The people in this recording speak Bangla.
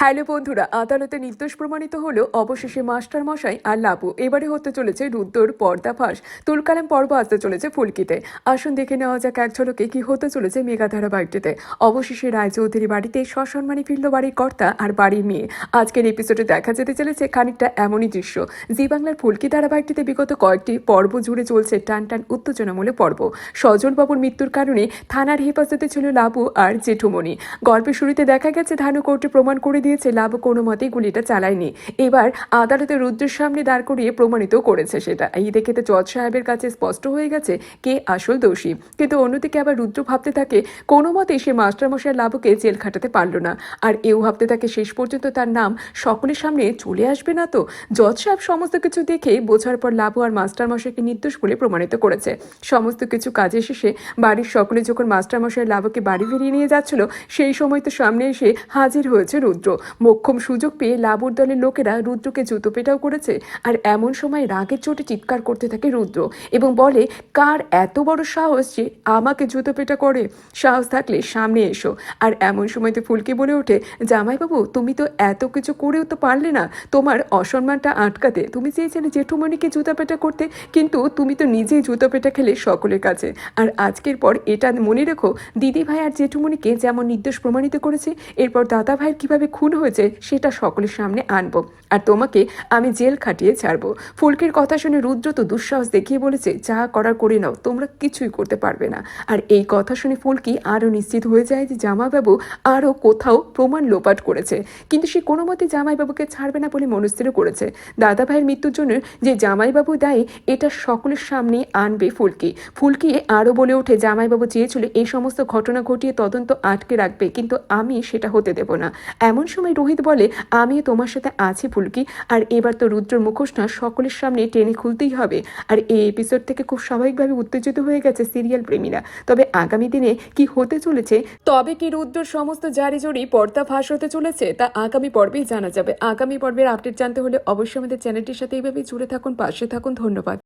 হ্যালো বন্ধুরা, আদালতে নির্দোষ প্রমাণিত হলো অবশেষে মাস্টার মশাই আর লাবু। এবারে হতে চলেছে রুদ্রর পর্দাফাঁস তুলকালাম পর্ব আসতে চলেছে ফুলকিতে। আসুন দেখে নেওয়া যাক এক ঝলকে কি হতে চলেছে মেগাধারা বাড়িটিতে অবশেষে রায়চৌধুরী বাড়িতে সসম্মানী ফিরল বাড়ির কর্তা আর বাড়ির মেয়ে। আজকের এপিসোডে দেখা যেতে চলেছে খানিকটা এমনই দৃশ্য। জি বাংলার ফুলকি ধারাবাহিকটিতে বিগত কয়েকটি পর্ব জুড়ে চলছে টান টান উত্তেজনামূলক পর্ব। সজলবাবুর মৃত্যুর কারণে থানার হেফাজতে ছিল লাবু আর জেঠুমণি। গল্পের শুরুতে দেখা গেছে ধানু কোর্টে প্রমাণ করে দিয়েছে, লাভ কোনো মতেই গুলিটা চালায়নি। এবার আদালতে রুদ্রের সামনে দাঁড় করিয়ে প্রমাণিত করেছে সেটা। এই দেখে তো জজ সাহেবের কাছে স্পষ্ট হয়ে গেছে কে আসল দোষী। কিন্তু অন্যদিকে আবার রুদ্র ভাবতে থাকে, কোনো মতেই সে মাস্টারমশাই লাবুকে জেল খাটাতে পারল না। আর এও ভাবতে থাকে, শেষ পর্যন্ত তার নাম সকলের সামনে চলে আসবে না তো? জজ সাহেব সমস্ত কিছু দেখে বোঝার পর লাবু আর মাস্টারমশাইকে নির্দোষ বলে প্রমাণিত করেছে। সমস্ত কিছু কাজে শেষে বাড়ির সকলে যখন মাস্টারমশাই লাবুকে বাড়ি ফিরিয়ে নিয়ে যাচ্ছিল, সেই সময় তো সামনে এসে হাজির হয়েছে রুদ্র। মোক্ষম সুযোগ পেয়ে লাবুর দলের লোকেরা রুদ্রকে জুতো পেটাও করেছে আর এমন সময় রাগের চোটে চিৎকার করতে থাকে রুদ্র এবং বলে, কার এত বড় সাহস যে আমাকে জুতো পেটা করে? সাহস থাকলে সামনে এসো। আর এমন সময় তো ফুলকি বলে ওঠে, জামাইবাবু, তুমি তো এত কিছু করেও তো পারলে না। তোমার অসম্মানটা আটকাতে তুমি চেয়েছিলে জেঠুমণিকে জুতা পেটা করতে, কিন্তু তুমি তো নিজেই জুতো পেটা খেলে সকলের কাছে। আর আজকের পর এটা মনে রেখো দিদি ভাই আর জেঠুমণিকে যেমন নির্দোষ প্রমাণিত করেছে, এরপর দাদা ভাইয়ের কীভাবে খুন হয়েছে, সেটা সকলের সামনে আনব। আর তোমাকে আমি জেল খাটিয়ে ছাড়বো। ফুলকির কথা শুনে রুদ্র তো দুঃসাহস দেখিয়ে বলেছে, যা করার করে নাও, তোমরা কিছুই করতে পারবে না। আর এই কথা শুনে ফুলকি আরও নিশ্চিত হয়ে যায় যে জামাইবাবু আরও কোথাও প্রমাণ লোপাট করেছে। কিন্তু সে কোনো মতে জামাইবাবুকে ছাড়বে না বলে মনস্থির করেছে। দাদা ভাইয়ের মৃত্যুর জন্য যে জামাইবাবু দায়ী, এটা সকলের সামনে আনবে ফুলকি। ফুলকি আরও বলে ওঠে, জামাইবাবু চেয়েছিল এই সমস্ত ঘটনা ঘটিয়ে তদন্ত আটকে রাখবে, কিন্তু আমি সেটা হতে দেব না। এমন সময় রোহিত বলে, আমিও তোমার সাথে আছি ফুলকি। আর এবার তো রুদ্র মুখোশ না, সকলের সামনে টেনে খুলতেই হবে। আর এই এপিসোড থেকে খুব স্বাভাবিকভাবে উত্তেজিত হয়ে গেছে সিরিয়াল প্রেমীরা। তবে আগামী দিনে কি হতে চলেছে, তবে কি রুদ্রর সমস্ত জারি জড়ি পর্দা ফাঁস হতে চলেছে, তা আগামী পর্বেই জানা যাবে। আগামী পর্বের আপডেট জানতে হলে অবশ্যই আমাদের চ্যানেলটির সাথে এইভাবে জুড়ে থাকুন, পাশে থাকুন। ধন্যবাদ।